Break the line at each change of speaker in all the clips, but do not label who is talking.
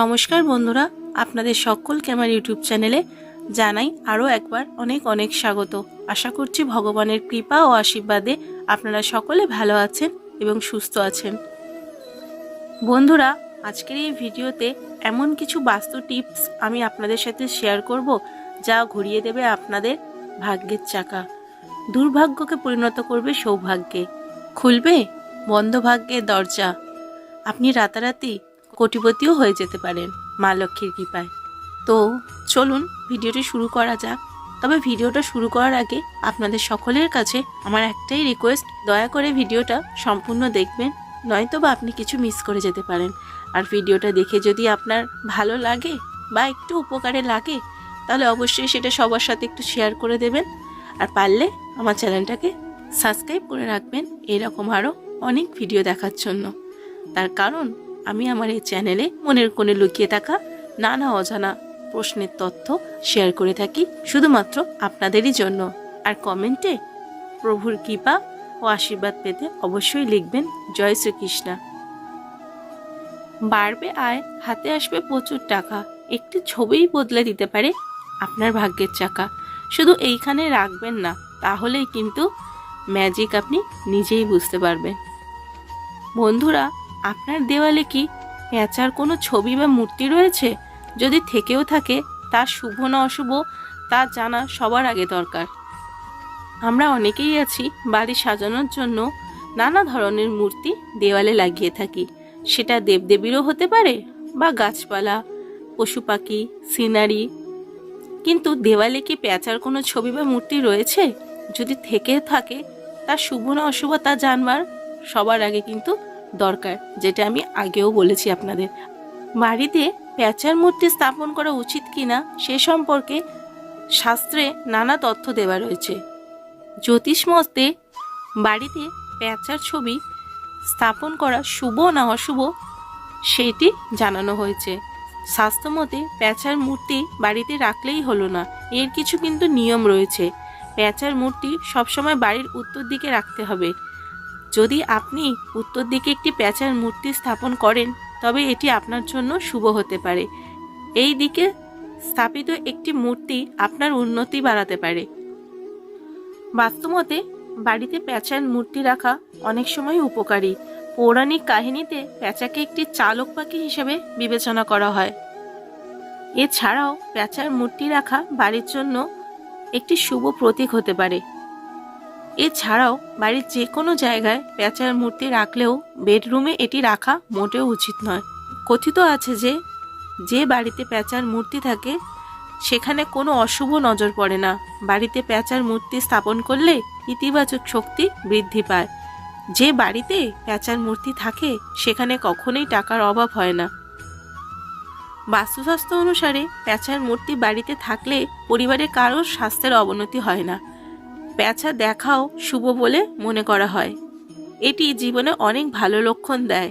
নমস্কার বন্ধুরা, আপনাদের সকলকে আমার ইউটিউব চ্যানেলে জানাই আরও একবার অনেক অনেক স্বাগত। আশা করছি ভগবানের কৃপা ও আশীর্বাদে আপনারা সকলে ভালো আছেন এবং সুস্থ আছেন। বন্ধুরা, আজকের এই ভিডিওতে এমন কিছু বাস্তু টিপস আমি আপনাদের সাথে শেয়ার করব যা ঘুরিয়ে দেবে আপনাদের ভাগ্যের চাকা। দুর্ভাগ্যকে পরিণত করবে সৌভাগ্যে। খুলবে বন্ধ ভাগ্যের দরজা। আপনি রাতারাতি কোটিপতিও হয়ে যেতে পারেন মা লক্ষ্মীর কৃপায়। তো চলুন ভিডিওটি শুরু করা যাক। তবে ভিডিওটা শুরু করার আগে আপনাদের সকলের কাছে আমার একটাই রিকোয়েস্ট দয়া করে ভিডিওটা সম্পূর্ণ দেখবেন নয়তো বা আপনি কিছু মিস করে যেতে পারেন। আর ভিডিওটা দেখে যদি আপনার ভালো লাগে বা একটু উপকারে লাগে, তাহলে অবশ্যই সেটা সবার সাথে একটু শেয়ার করে দেবেন। আর পারলে আমার চ্যানেলটাকে সাবস্ক্রাইব করে রাখবেন, এরকম আরও অনেক ভিডিও দেখার জন্য। তার কারণ আমি আমার এই চ্যানেলে মনের কোণে লুকিয়ে থাকা নানা অজানা প্রশ্নের তথ্য শেয়ার করে থাকি শুধুমাত্র আপনাদেরই জন্য। আর কমেন্টে প্রভুর কৃপা ও আশীর্বাদ পেতে অবশ্যই লিখবেন, জয় শ্রীকৃষ্ণা। বাড়বে আয়, হাতে আসবে প্রচুর টাকা। একটি ছবিই বদলে দিতে পারে আপনার ভাগ্যের চাকা। শুধু এইখানে রাখবেন না, তাহলেই কিন্তু ম্যাজিক আপনি নিজেই বুঝতে পারবেন। বন্ধুরা আপনার দেওয়ালে কি পেঁচার কোনো ছবি বা মূর্তি রয়েছে? যদি থেকেও থাকে তার শুভ না অশুভ, তা জানা সবার আগে দরকার। আমরা অনেকেই আছি বাড়ি সাজানোর জন্য নানা ধরনের মূর্তি দেওয়ালে লাগিয়ে থাকি। সেটা দেবদেবীরও হতে পারে বা গাছপালা, পশু পাখি, সিনারি। কিন্তু দেওয়ালে কি পেঁচার কোনো ছবি বা মূর্তি রয়েছে? যদি থেকে থাকে তার শুভ না অশুভ তা জানবার সবার আগে কিন্তু দরকার, যেটা আমি আগেও বলেছি আপনাদের। বাড়িতে প্যাঁচার মূর্তি স্থাপন করা উচিত কিনা সে সম্পর্কে শাস্ত্রে নানা তথ্য দেওয়া রয়েছে। জ্যোতিষ মতে, বাড়িতে প্যাঁচার ছবি স্থাপন করা শুভ না অশুভ, সেটি জানানো হয়েছে। স্বাস্থ্যমতে প্যাঁচার মূর্তি বাড়িতে রাখলেই হলো না, এর কিছু কিন্তু নিয়ম রয়েছে। প্যাঁচার মূর্তি সবসময় বাড়ির উত্তর দিকে রাখতে হবে। যদি আপনি উত্তর দিকে একটি প্যাঁচার মূর্তি স্থাপন করেন, তবে এটি আপনার জন্য শুভ হতে পারে। এই দিকে স্থাপিত একটি মূর্তি আপনার উন্নতি বাড়াতে পারে। বাস্তবতে বাড়িতে প্যাঁচার মূর্তি রাখা অনেক সময় উপকারী। পৌরাণিক কাহিনীতে প্যাঁচাকে একটি চালক পাখি হিসেবে বিবেচনা করা হয়। এছাড়াও, প্যাঁচার মূর্তি রাখা বাড়ির জন্য একটি শুভ প্রতীক হতে পারে। এছাড়াও বাড়ির যে কোনো জায়গায় পেঁচার মূর্তি রাখলেও বেডরুমে এটি রাখা মোটেও উচিত নয়। কথিত আছে যে যে বাড়িতে পেঁচার মূর্তি থাকে, সেখানে কোনো অশুভ নজর পড়ে না। বাড়িতে পেঁচার মূর্তি স্থাপন করলে ইতিবাচক শক্তি বৃদ্ধি পায়। যে বাড়িতে পেঁচার মূর্তি থাকে, সেখানে কখনোই টাকার অভাব হয় না। বাস্তুস্বাস্থ্য অনুসারে পেঁচার মূর্তি বাড়িতে থাকলে পরিবারে কারোর স্বাস্থ্যের অবনতি হয় না। প্যাঁচা দেখাও শুভ বলে মনে করা হয়। এটি জীবনে অনেক ভালো লক্ষণ দেয়।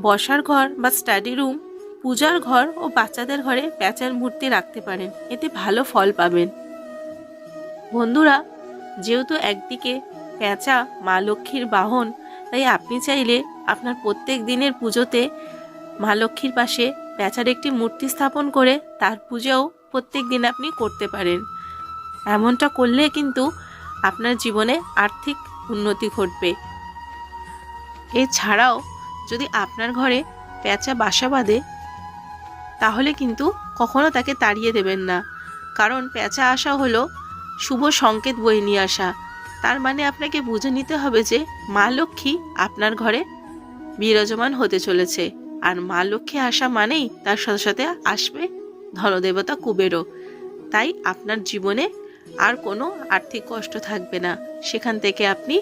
বসার ঘর বা স্টাডি রুম পূজার ঘর ও বাচ্চাদের ঘরে প্যাঁচার মূর্তি রাখতে পারেন। এতে ভালো ফল পাবেন। বন্ধুরা, যেহেতু একদিকে প্যাঁচা মা লক্ষ্মীর বাহন, তাই আপনি চাইলে আপনার প্রত্যেক দিনের পুজোতে মা লক্ষ্মীর পাশে প্যাঁচার একটি মূর্তি স্থাপন করে তার পুজোও প্রত্যেক দিন আপনি করতে পারেন। এমনটা করলে কিন্তু আপনার জীবনে আর্থিক উন্নতি ঘটবে। এছাড়াও যদি আপনার ঘরে পেঁচা বাসা বাঁধে, তাহলে কিন্তু কখনো তাকে তাড়িয়ে দেবেন না। কারণ পেঁচা আসা হলো শুভ সংকেত বয়ে নিয়ে আসা। তার মানে আপনাকে বুঝে নিতে হবে যে মা লক্ষ্মী আপনার ঘরে বিরাজমান হতে চলেছে। আর মা লক্ষ্মী আসা মানেই তার সাথে সাথে আসবে ধনদেবতা কুবেরও। তাই আপনার জীবনে আর কোনো আর্থিক কষ্ট থাকবে না। সেখান থেকে আপনি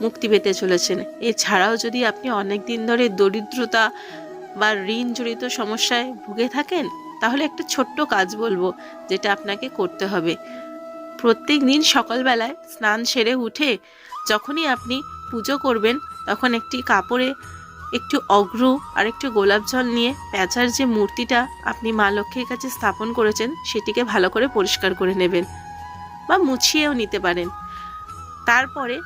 মুক্তি পেতে চলেছেন। এছাড়াও যদি আপনি অনেক দিন ধরে দরিদ্রতা বা ঋণ জড়িত সমস্যায় ভুগে থাকেন, তাহলে একটা ছোট্ট কাজ বলব, যেটা আপনাকে করতে হবে। প্রত্যেক দিন সকালবেলায় স্নান সেরে উঠে যখনই আপনি পুজো করবেন, তখন একটি কাপড়ে একটু অগ্র আর একটু গোলাপ জল নিয়ে প্যাঁচার যে মূর্তিটা আপনি মা লক্ষ্মীর কাছে স্থাপন করেছেন, সেটিকে ভালো করে পরিষ্কার করে নেবেন। বা মুছিয়েও নিতে পারেন। তারপরে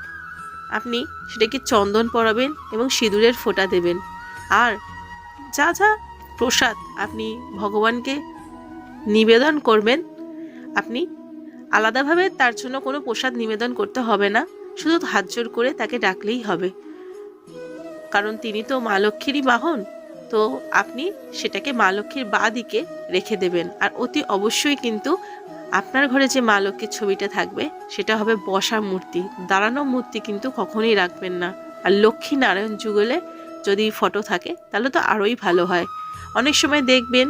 আপনি সেটাকে চন্দন পরাবেন এবং সিঁদুরের ফোঁটা দেবেন। আর যা যা প্রসাদ আপনি ভগবানকে নিবেদন করবেন, আপনি আলাদাভাবে তার জন্য কোনো প্রসাদ নিবেদন করতে হবে না, শুধু হাত জোর করে তাকে ডাকলেই হবে। কারণ তিনি তো মা লক্ষ্মীরই বাহন তো আপনি সেটাকে মা লক্ষ্মীর বা দিকে রেখে দেবেন। আর অতি অবশ্যই কিন্তু আপনার ঘরে যে মা লক্ষ্মীর ছবিটা থাকবে, সেটা হবে বসা মূর্তি। দাঁড়ানো মূর্তি কিন্তু কখনোই রাখবেন না। আর লক্ষ্মী নারায়ণ যুগলে যদি ফটো থাকে, তাহলে তো আরোই ভালো হয়। অনেক সময় দেখবেন,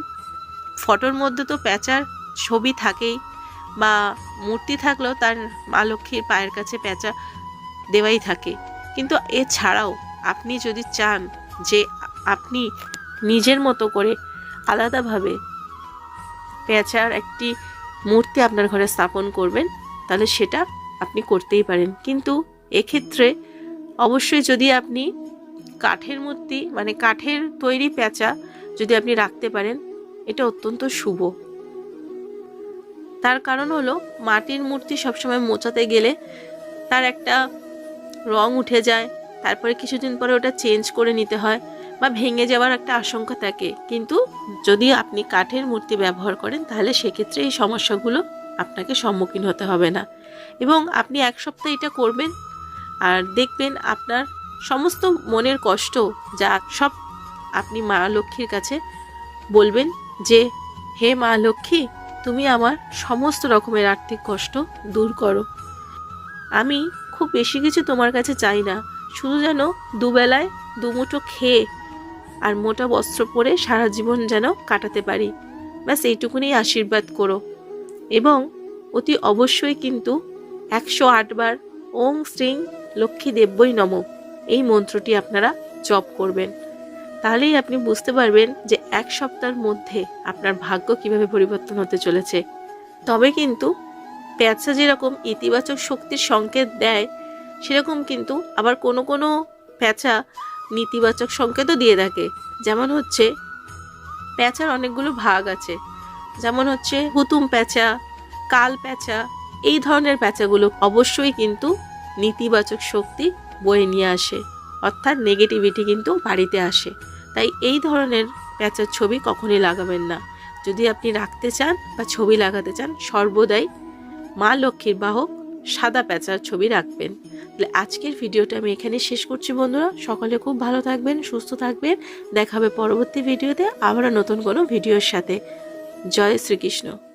ফটোর মধ্যে তো প্যাঁচার ছবি থাকেই, বা মূর্তি থাকলেও তার মা লক্ষ্মীর পায়ের কাছে প্যাঁচা দেওয়াই থাকে। কিন্তু এছাড়াও আপনি যদি চান যে আপনি নিজের মতো করে আলাদাভাবে প্যাঁচার একটি মূর্তি আপনার ঘরে স্থাপন করবেন, তাহলে সেটা আপনি করতেই পারেন। কিন্তু এক্ষেত্রে অবশ্যই যদি আপনি কাঠের মূর্তি মানে কাঠের তৈরি পেঁচা যদি আপনি রাখতে পারেন, এটা অত্যন্ত শুভ। তার কারণ হলো, মাটির মূর্তি সবসময় মোচাতে গেলে তার একটা রং উঠে যায়, তারপরে কিছুদিন পরে ওটা চেঞ্জ করে নিতে হয়। বা ভেঙে যাওয়ার একটা আশঙ্কা থাকে। কিন্তু যদি আপনি কাঠের মূর্তি ব্যবহার করেন, তাহলে সেক্ষেত্রে এই সমস্যাগুলো আপনাকে সম্মুখীন হতে হবে না। এবং আপনি এক সপ্তাহ এটা করবেন আর দেখবেন আপনার সমস্ত মনের কষ্ট যা সব আপনি মা লক্ষ্মীর কাছে বলবেন যে, হে মা লক্ষ্মী, তুমি আমার সমস্ত রকমের আর্থিক কষ্ট দূর করো। আমি খুব বেশি কিছু তোমার কাছে চাই না। শুধু যেন দুবেলায় দুমুঠো খেয়ে আর মোটা বস্ত্র পরে সারা জীবন যেন কাটাতে পারি। ব্যাস, এইটুকুনি আশীর্বাদ করো। এবং অতি অবশ্যই কিন্তু একশো আটবার ওং শ্রীং লক্ষ্মী দেব্যই নম। এই মন্ত্রটি আপনারা জপ করবেন। তাহলেই আপনি বুঝতে পারবেন যে এক সপ্তাহের মধ্যে আপনার ভাগ্য কীভাবে পরিবর্তন হতে চলেছে। তবে কিন্তু পেঁচা যেরকম ইতিবাচক শক্তির সংকেত দেয়, সেরকম কিন্তু আবার কোনো কোনো পেঁচা নেতিবাচক সংকেতও দিয়ে থাকে। যেমন হচ্ছে, প্যাঁচার অনেকগুলো ভাগ আছে। যেমন হচ্ছে, হুতুম প্যাঁচা, কাল প্যাঁচা, এই ধরনের প্যাঁচাগুলো অবশ্যই কিন্তু নেতিবাচক শক্তি বয়ে নিয়ে আসে। অর্থাৎ নেগেটিভিটি কিন্তু বাড়িতে আসে। তাই এই ধরনের প্যাঁচার ছবি কখনই লাগাবেন না। যদি আপনি রাখতে চান বা ছবি লাগাতে চান, সর্বদাই মা লক্ষ্মীর বাহক সাদা প্যাঁচার ছবি রাখবেন। তাহলে আজকের ভিডিওটা আমি এখানে শেষ করছি বন্ধুরা। সকলে খুব ভালো থাকবেন, সুস্থ থাকবেন। দেখাবে পরবর্তী ভিডিওতে আবারও নতুন কোনো ভিডিওর সাথে। জয় শ্রীকৃষ্ণ।